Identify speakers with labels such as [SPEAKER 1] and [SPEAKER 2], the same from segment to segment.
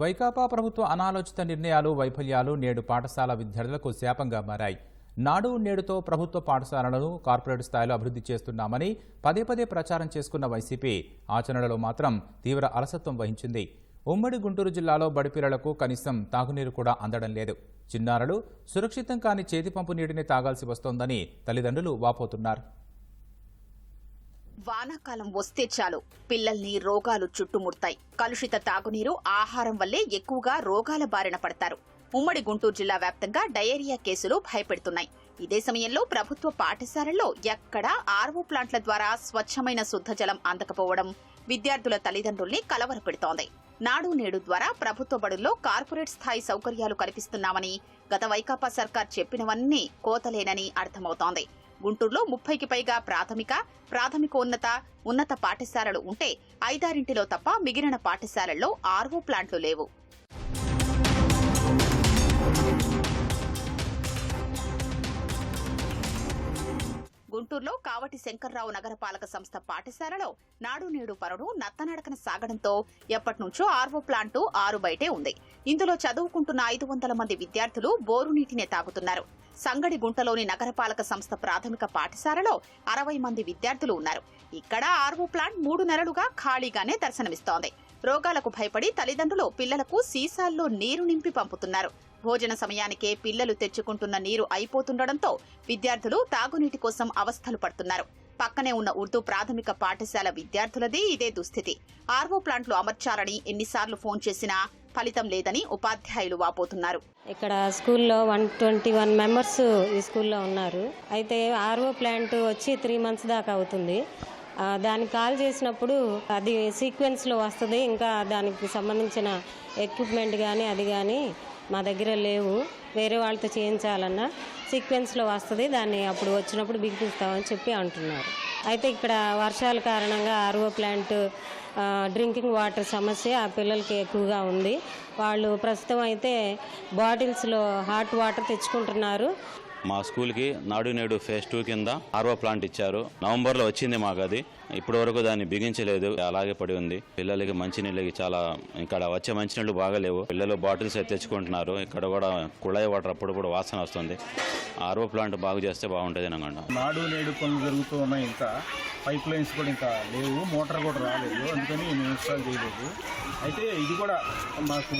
[SPEAKER 1] వైకాపా ప్రభుత్వ అనాలోచిత నిర్ణయాలు వైఫల్యాలు నేడు పాఠశాల విద్యార్థులకు శాపంగా మారాయి. నాడు నేడుతో ప్రభుత్వ పాఠశాలలను కార్పొరేట్ స్థాయిలో అభివృద్ధి చేస్తున్నామని పదే పదే ప్రచారం చేసుకున్న వైసీపీ ఆచరణలో మాత్రం తీవ్ర అలసత్వం వహించింది. ఉమ్మడి గుంటూరు జిల్లాలో బడిపిల్లలకు కనీసం తాగునీరు కూడా అందడం లేదు. చిన్నారులు సురక్షితం కాని చేతిపంపు నీటిని తాగాల్సి వస్తోందని తల్లిదండ్రులు వాపోతున్నారు.
[SPEAKER 2] వానాకాలం వస్తే చాలు. పిల్లల్ని రోగాలు చుట్టుముడతాయి. కలుషిత తాగునీరు ఆహారం వల్లే ఎక్కువగా రోగాల బారిన పడతారు. ఉమ్మడి గుంటూరు జిల్లా వ్యాప్తంగా డయేరియా కేసులు భయపెడుతున్నాయి. ఇదే సమయంలో ప్రభుత్వ పాఠశాలల్లో ఎక్కడా ఆర్వో ప్లాంట్ల ద్వారా స్వచ్ఛమైన శుద్ధ జలం అందకపోవడం విద్యార్థుల తల్లిదండ్రుల్ని కలవరపెడుతోంది. నాడు నేడు ద్వారా ప్రభుత్వ బడుల్లో కార్పొరేట్ స్థాయి సౌకర్యాలు కల్పిస్తున్నామని గత వైకాపా సర్కార్ చెప్పినవన్నీ కోతలేనని అర్థమవుతోంది. గుంటూరులో ముప్పైకి పైగా ప్రాథమిక ప్రాథమికోన్నత ఉన్నత పాఠశాలలు ఉంటే ఐదారింటిలో తప్ప మిగిలిన పాఠశాలల్లో ఆర్వో ప్లాంట్లు లేవు. గుంటూరులో కావటి శంకర్రావు నగరపాలక సంస్థ పాఠశాలలో నాడు నేడు పరుడు నత్తనడకన సాగడంతో ఎప్పటినుంచో ఆర్వో ప్లాంటు ఆరు బయటే ఉంది. ఇందులో చదువుకుంటున్న ఐదు వందల మంది విద్యార్థులు బోరు నీటినే తాగుతున్నారు. సంగడి గుంటలోని నగరపాలక సంస్థ ప్రాథమిక పాఠశాలలో అరవై మంది విద్యార్థులు ఉన్నారు. ఇక్కడ ఆర్వో ప్లాంట్ మూడు నెలలుగా ఖాళీగానే దర్శనమిస్తోంది. రోగాలకు భయపడి తల్లిదండ్రులు పిల్లలకు సీసాల్లో నీరు నింపి పంపుతున్నారు. భోజన సమయానికే పిల్లలు తెచ్చుకుంటున్న నీరు అయిపోతుండటంతో విద్యార్థులు తాగునీటి కోసం అవస్థలు పడుతున్నారు. పక్కనే ఉన్న ఉర్దూ ప్రాథమిక పాఠశాల విద్యార్థులది ఇదే దుస్థితి. ఆర్వో ప్లాంట్లు అమర్చాలని ఎన్నిసార్లు ఫోన్ చేసినా ఫలితం లేదని ఉపాధ్యాయులు వాపోతున్నారు.
[SPEAKER 3] ఇక్కడ స్కూల్లో వన్ ట్వంటీ వన్ మెంబర్స్ ఈ స్కూల్లో ఉన్నారు. అయితే ఆర్ఓ ప్లాంట్ వచ్చి త్రీ మంత్స్ దాకా అవుతుంది. ఆ, దానికి కాల్ చేసినప్పుడు అది సీక్వెన్స్లో వస్తుంది. ఇంకా దానికి సంబంధించిన ఎక్విప్మెంట్ కానీ అది కానీ మా దగ్గర లేవు. వేరే వాళ్ళతో చేయించాలన్నా సీక్వెన్స్లో వస్తుంది. దాన్ని అప్పుడు వచ్చినప్పుడు బిగిపిస్తామని చెప్పి అంటున్నారు. అయితే ఇక్కడ వర్షాల కారణంగా ఆర్ఓ ప్లాంట్ డ్రింకింగ్ వాటర్ సమస్య ఆ పిల్లలకి ఎక్కువగా ఉంది. వాళ్ళు ప్రస్తుతం అయితే బాటిల్స్లో హాట్ వాటర్ తెచ్చుకుంటున్నారు.
[SPEAKER 4] మా స్కూల్కి నాడు నేడు ఫేజ్ టూ కింద ఆర్ఓ ప్లాంట్ ఇచ్చారు. నవంబర్లో వచ్చింది మాకు అది ఇప్పటి వరకు దాన్ని బిగించలేదు అలాగే పడి ఉంది. పిల్లలకి మంచినీళ్ళకి చాలా ఇక్కడ వచ్చే మంచినీళ్ళు బాగాలేవు. పిల్లలు బాటిల్స్ అయితే తెచ్చుకుంటున్నారు. ఇక్కడ కూడా కుళాయి వాటర్ అప్పుడు కూడా వాసన వస్తుంది. ఆర్వో ప్లాంట్ బాగు చేస్తే బాగుంటుంది అనుకుంటా
[SPEAKER 5] నాడు నేడు పనులు జరుగుతూ ఉన్నాయి. ఇంకా పైప్ లైన్స్ కూడా ఇంకా లేవు. మోటార్ కూడా రాలేదు. అందుకని మేము ఇన్స్టాల్ చేయలేదు. అయితే ఇది కూడా మాకు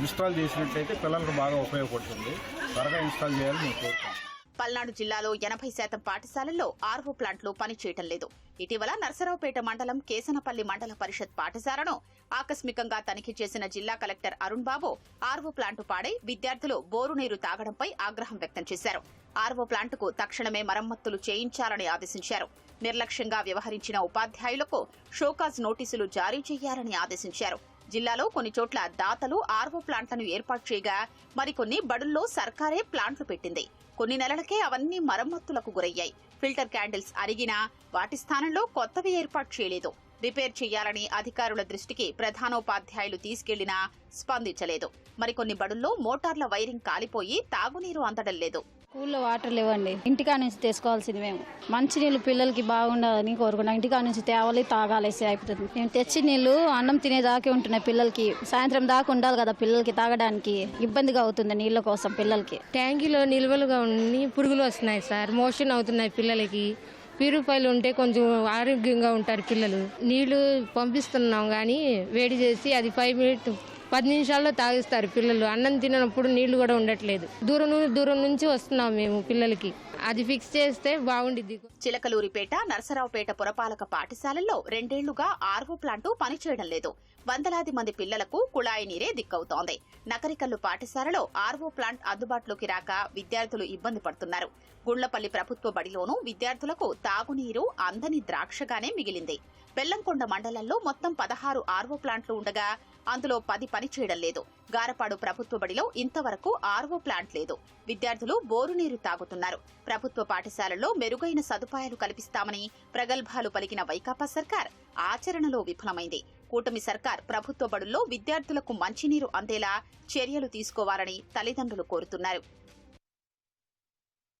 [SPEAKER 5] ఇన్స్టాల్ చేసినట్టయితే పిల్లలకు బాగా ఉపయోగపడుతుంది. త్వరగా ఇన్స్టాల్ చేయాలని మేము కోరుతాం
[SPEAKER 2] పల్నాడు జిల్లాలో ఎనభై శాతం పాఠశాలల్లో ఆర్వో ప్లాంట్లు పనిచేయటం లేదు. ఇటీవల నర్సరావుపేట మండలం కేసనపల్లి మండల పరిషత్ పాఠశాలను ఆకస్మికంగా తనిఖీ చేసిన జిల్లా collector Arun Babu RO plant పాడై విద్యార్థులు బోరు నీరు తాగడంపై ఆగ్రహం వ్యక్తం చేశారు. ఆర్వో ప్లాంటుకు తక్షణమే మరమ్మతులు చేయించాలని ఆదేశించారు. నిర్లక్ష్యంగా వ్యవహరించిన ఉపాధ్యాయులకు షోకాజ్ నోటీసులు జారీ చేయాలని ఆదేశించారు. జిల్లాలో కొన్ని చోట్ల దాతలు ఆర్వో ప్లాంట్లను ఏర్పాటు చేయగా మరికొన్ని బడుల్లో సర్కారే ప్లాంట్లు పెట్టింది. కొన్ని నెలలకే అవన్నీ మరమ్మతులకు గురయ్యాయి. ఫిల్టర్ క్యాండిల్స్ అరిగినా వాటి స్థానంలో కొత్తవి ఏర్పాటు చేయలేదు. రిపేర్ చేయాలని అధికారుల దృష్టికి ప్రధానోపాధ్యాయులు తీసుకెళ్ళినా స్పందించలేదు. మరికొన్ని బడుల్లో మోటార్ల వైరింగ్ కాలిపోయి తాగునీరు అందడం లేదు.
[SPEAKER 6] స్కూల్లో వాటర్ లేవండి. ఇంటికా నుంచి తెచ్చుకోవాల్సింది మేము. మంచినీళ్ళు పిల్లలకి బాగుండాలని కోరుకున్నాం ఇంటికా నుంచి తేవాలి తాగాలేసి అయిపోతుంది. మేము తెచ్చి నీళ్ళు అన్నం తినేదాకే ఉంటున్నాయి పిల్లలకి. సాయంత్రం దాకా ఉండాలి కదా పిల్లలకి తాగడానికి. ఇబ్బందిగా అవుతుంది నీళ్ళ కోసం పిల్లలకి.
[SPEAKER 7] ట్యాంకీలో నిల్వలుగా ఉండి పురుగులు వస్తున్నాయి సార్. మోషన్ అవుతున్నాయి పిల్లలకి. పీరుపాయలు ఉంటే కొంచెం ఆరోగ్యంగా ఉంటారు పిల్లలు. నీళ్ళు పంపిస్తున్నాం కానీ వేడి చేసి అది ఫైవ్ మినిట్ పది నిమిషాల్లో తాగిస్తారు పిల్లలు. అన్నం తిననప్పుడు నీళ్ళు కూడా ఉండట్లేదు. దూరం దూరం నుంచి వస్తున్నాం మేము పిల్లలకి. అది ఫిక్స్ చేస్తే బాగుండిద్ది.
[SPEAKER 2] చిలకలూరిపేట నరసరావుపేట పురపాలక పాఠశాలల్లో రెండేళ్ళుగా ఆర్వో ప్లాంటు పనిచేయడం లేదు. వందలాది మంది పిల్లలకు కుళాయి నీరే దిక్కవుతోంది. నకరికల్లు పాఠశాలలో ఆర్వో ప్లాంట్ అందుబాటులోకి రాక విద్యార్థులు ఇబ్బంది పడుతున్నారు. గుళ్ళపల్లి ప్రభుత్వ బడిలోనూ విద్యార్థులకు తాగునీరు అందని ద్రాక్షగానే మిగిలింది. బెల్లంకొండ మండలంలో మొత్తం పదహారు ఆర్వో ప్లాంట్లు ఉండగా అందులో పది పని చేయడం లేదు. గారపాడు ప్రభుత్వ బడిలో ఇంతవరకు ఆర్వో ప్లాంట్ లేదు. విద్యార్థులు బోరు నీరు తాగుతున్నారు. ప్రభుత్వ పాఠశాలల్లో మెరుగైన సదుపాయాలు కల్పిస్తామని ప్రగల్భాలు పలికిన వైకాపా సర్కార్ ఆచరణలో విఫలమైంది. కూటమి సర్కార్ ప్రభుత్వ బడుల్లో విద్యార్థులకు మంచినీరు అందేలా చర్యలు తీసుకోవాలని తల్లిదండ్రులు కోరుతున్నారు.